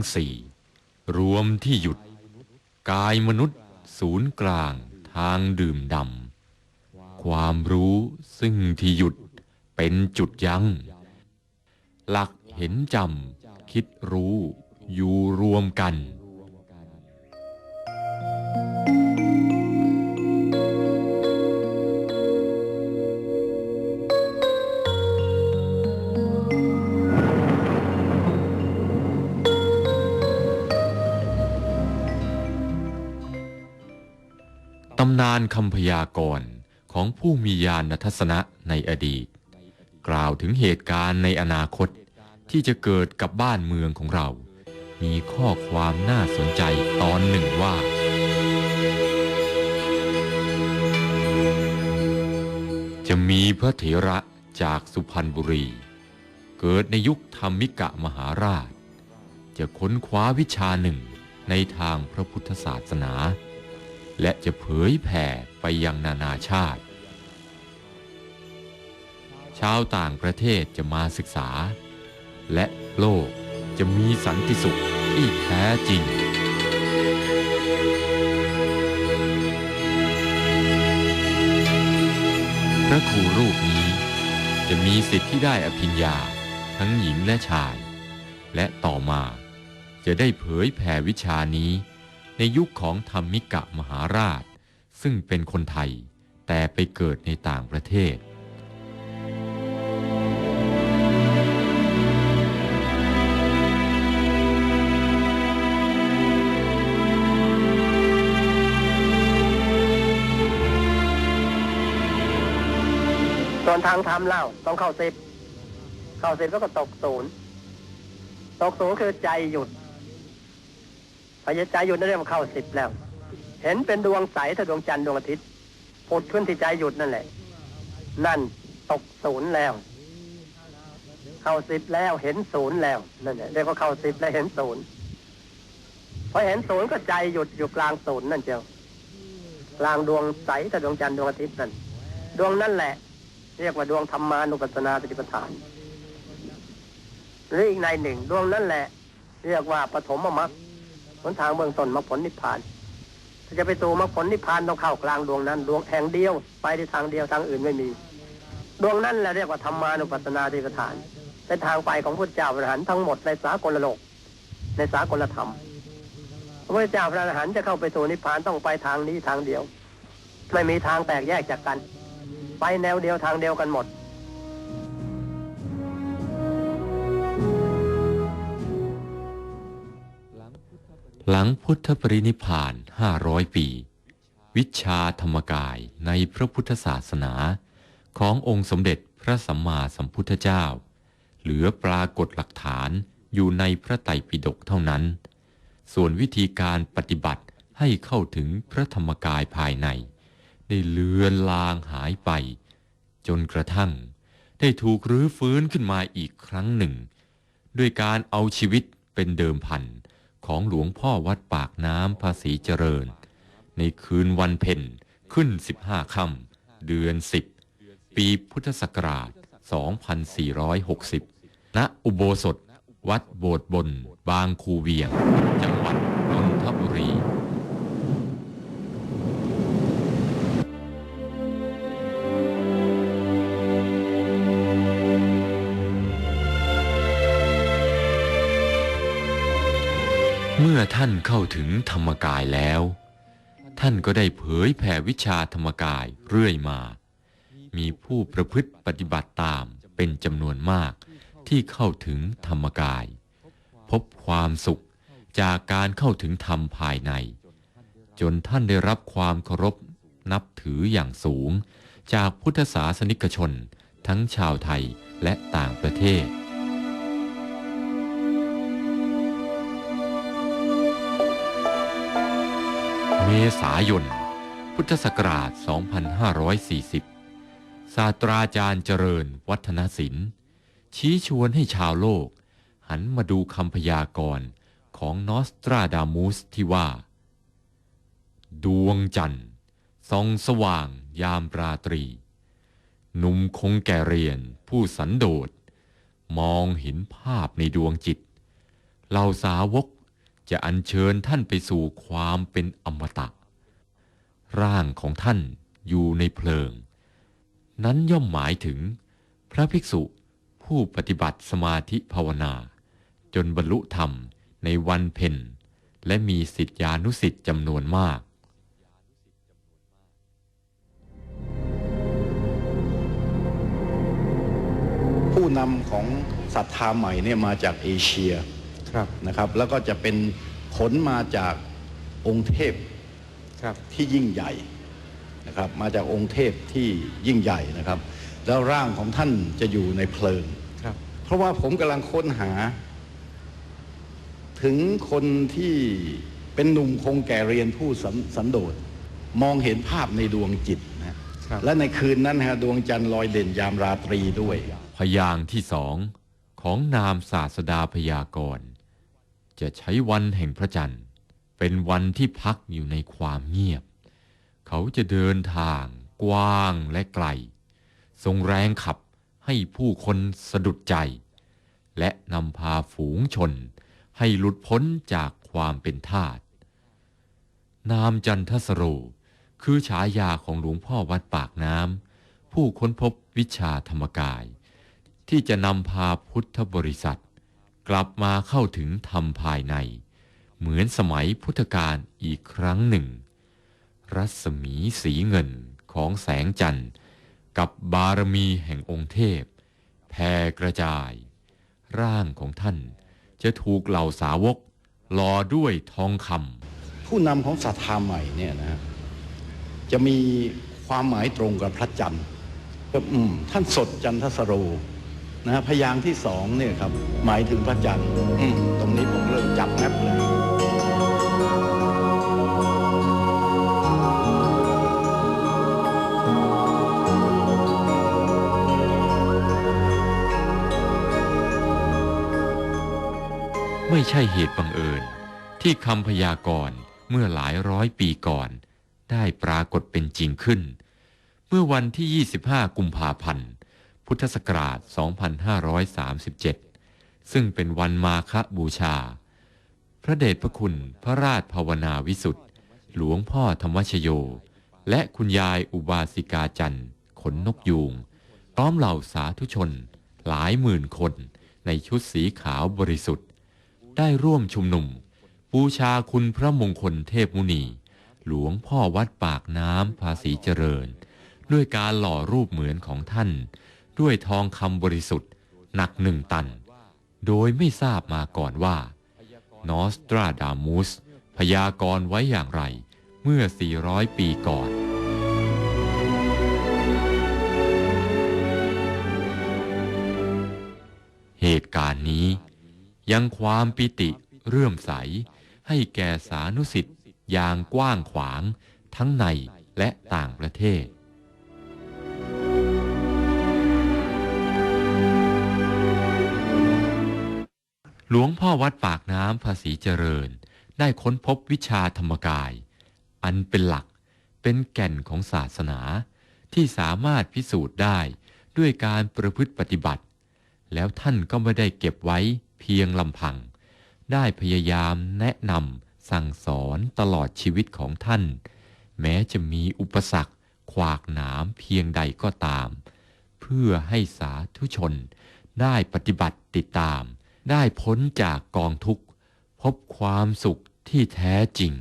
รู้ทั้งสี่รวมที่หยุด กายมนุษย์ ศูนย์กลางทางดื่มดำความรู้ซึ่งที่หยุดเป็นจุดยัง้ง หลักเห็นจำคิดรู้อยู่รวมกันำนานคำพยากรณ์ของผู้มีญาณทัศนะในอดีต กล่าวถึงเหตุการณ์ในอนาคตที่จะเกิดกับบ้านเมืองของเรา มีข้อความน่าสนใจตอนหนึ่งว่า จะมีพระเถระจากสุพรรณบุรี เกิดในยุคธรรมิกะมหาราช จะค้นคว้าวิชาหนึ่งในทางพระพุทธศาสนา และจะเผยแผ่ไปยังนานาชาติ ชาวต่างประเทศจะมาศึกษา และโลกจะมีสันติสุขที่แท้จริงพระครูรูปนี้จะมีสิทธิ์ที่ได้อภิญญาทั้งหญิงและชาย และต่อมาจะได้เผยแผ่วิชานี้ ในยุคของธรรมิกะมหาราช ซึ่งเป็นคนไทยแต่ไปเกิดในต่างประเทศส่วนทางทำเล่าต้องเข้าสิบเข้าสิบก็ตกศูนย์ตกศูนย์คือใจหยุด พอใจหยุดนั่นเรียกว่าเข้าสิบแล้ว เห็นเป็นดวงใสถ้าดวงจันทร์ดวงอาทิตย์ผุดขึ้นที่ใจหยุดนั่นแหละ นั่นตกศูนย์แล้ว เข้าสิบแล้วเห็นศูนย์แล้วนั่นแหละเรียกว่าเข้าสิบแล้วเห็นศูนย์พอเห็นศูนย์ก็ใจหยุดอยู่กลางศูนย์นั่นเจ้ากลางดวงใสถ้าดวงจันทร์ดวงอาทิตย์นั่นดวงนั่นแหละ เรียกว่าดวงธรรมานุปัสสนาสติปัฏฐานหรืออีกในหนึ่ง ดวงนั่นแหละ เรียกว่าปฐมมรรค หนทางเบื้องต้นมรรคผลนิพพาน ถ้าจะไปสู่มรรคผลนิพพานต้องเข้ากลางดวงนั้น ดวงแห่งเดียวไปในทางเดียวทางอื่นไม่มี ดวงนั้นแหละเรียกว่าธรรมานุปัสสนาสติปัฏฐานเป็นทางไปของพุทธเจ้าพระอรหันต์ทั้งหมดในสากลโลก ในสากลธรรมพระพุทธเจ้าพระอรหันต์จะเข้าไปสู่นิพพานต้องไปทางนี้ทางเดียว ไม่มีทางแตกแยกจากกัน ไปแนวเดียวทางเดียวกันหมด หลังพุทธปรินิพาน 500 ปี วิชาธรรมกายในพระพุทธศาสนา ขององค์สมเด็จพระสัมมาสัมพุทธเจ้า เหลือปรากฏหลักฐานอยู่ในพระไตรปิฎกเท่านั้น ส่วนวิธีการปฏิบัติให้เข้าถึงพระธรรมกายภายใน ได้เลือนลางหายไป จนกระทั่ง ได้ถูกรื้อฟื้นขึ้นมาอีกครั้งหนึ่ง ด้วยการเอาชีวิตเป็นเดิมพัน ของหลวงพ่อวัดปากน้ำภาษีเจริญ ในคืนวันเพ็ญขึ้น 15ค่ำเดือน 10 ปีพุทธศักราช 2460 ณ อุโบสถ วัดโบสถ์บน บางคูเวียงจัง เมื่อท่านเข้าถึงธรรมกายแล้ว ท่านก็ได้เผยแผ่วิชาธรรมกายเรื่อยมา มีผู้ประพฤติปฏิบัติตามเป็นจำนวนมากที่เข้าถึงธรรมกาย พบความสุขจากการเข้าถึงธรรมภายใน จนท่านได้รับความเคารพนับถืออย่างสูง จากพุทธศาสนิกชน ทั้งชาวไทยและต่างประเทศ เมษายน พุทธศักราช 2540 ศาสตราจารย์เจริญวัฒนศิลป์ ชี้ชวนให้ชาวโลก หันมาดูคำพยากรณ์ของนอสตราดามูสที่ว่า ดวงจันทร์ส่องสว่างยามราตรี หนุ่มคงแก่เรียนผู้สันโดษ มองเห็นภาพในดวงจิตเหล่าสาวก จะอัญเชิญท่านไปสู่ความเป็นอมตะ ร่างของท่านอยู่ในเพลิง นั้นย่อมหมายถึง พระภิกษุผู้ปฏิบัติสมาธิภาวนา จนบรรลุธรรมในวันเพ็ญและมีสิทธิานุสิทธิ์จำนวนมากผู้นำของศรัทธาใหม่เนี่ยมาจากเอเชีย นะครับ แล้วก็จะเป็นผลมาจากองค์เทพครับที่ยิ่งใหญ่นะครับ มาจากองค์เทพที่ยิ่งใหญ่นะครับ แล้วร่างของท่านจะอยู่ในเพลิงครับเพราะว่าผมกำลังค้นหา ถึงคนที่เป็นหนุ่มคงแก่เรียนผู้สันสันโดษมองเห็นภาพในดวงจิตนะครับและในคืนนั้นนะฮะดวงจันทร์ลอยเด่นยามราตรีด้วย พยางค์ที่สองของนามศาสดาพยากรณ์ จะใช้วันแห่งพระจันทร์ เป็นวันที่พักอยู่ในความเงียบ เขาจะเดินทาง กว้างและไกล ทรงแรงขับให้ผู้คนสะดุดใจ และนำพาฝูงชนให้หลุดพ้นจากความเป็นทาสนามจันทสโร คือฉายาของหลวงพ่อวัดปากน้ำผู้ค้นพบวิชาธรรมกาย ที่จะนำพาพุทธบริษัท กลับมาเข้าถึงธรรมภายใน เหมือนสมัยพุทธกาลอีกครั้งหนึ่ง รัศมีสีเงินของแสงจันทร์ กับบารมีแห่งองค์เทพแผ่กระจาย ร่างของท่านจะถูกเหล่าสาวกหล่อด้วยทองคำผู้นำของศรัทธาใหม่เนี่ยนะฮะจะมีความหมายตรงกับพระจันทร์ก็อืมท่านสดจันทสโร นะฮะพยางค์ที่สองเนี่ยครับหมายถึงพระจันทร์อืมตรงนี้ผมเริ่มจับแมปเลยไม่ใช่เหตุบังเอิญ ที่คำพยากรณ์เมื่อหลายร้อยปีก่อน ได้ปรากฏเป็นจริงขึ้น เมื่อวันที่ 25 กุมภาพันธ์ พุทธศักราช 2537 ซึ่งเป็นวันมาฆบูชา พระเดชพระคุณพระราชภาวนาวิสุทธ์หลวงพ่อธรรมชโย และคุณยายอุบาสิกาจันทร์ ขนนกยูงพร้อมเหล่าสาธุชน หลายหมื่นคนในชุดสีขาวบริสุทธิ์ ได้ร่วมชุมนุมบูชาคุณพระมงคลเทพมุนี หลวงพ่อวัดปากน้ำภาษีเจริญ ด้วยการหล่อรูปเหมือนของท่าน ด้วยทองคำบริสุทธิ์ หนักหนึ่งตัน โดยไม่ทราบมาก่อนว่านอสตราดามุสพยากรณ์ไว้อย่างไรเมื่อ 400 ปีก่อน เหตุการณ์นี้ ยังความปิติเรื่อมใส ให้แก่สานุสิทธิ์อย่างกว้างขวางทั้งในและต่างประเทศ หลวงพ่อวัดปากน้ำภาษีเจริญ ได้ค้นพบวิชาธรรมกาย อันเป็นหลักเป็นแก่นของศาสนา ที่สามารถพิสูจน์ได้ด้วยการประพฤติปฏิบัติ แล้วท่านก็ไม่ได้เก็บไว้เพียงลำพัง ได้พยายามแนะนำสั่งสอนตลอดชีวิตของท่าน แม้จะมีอุปสรรค ขวากหนามเพียงใดก็ตาม เพื่อให้สาธุชนได้ปฏิบัติติดตาม ได้พ้นจากกองทุกข์ พบความสุขที่แท้จริง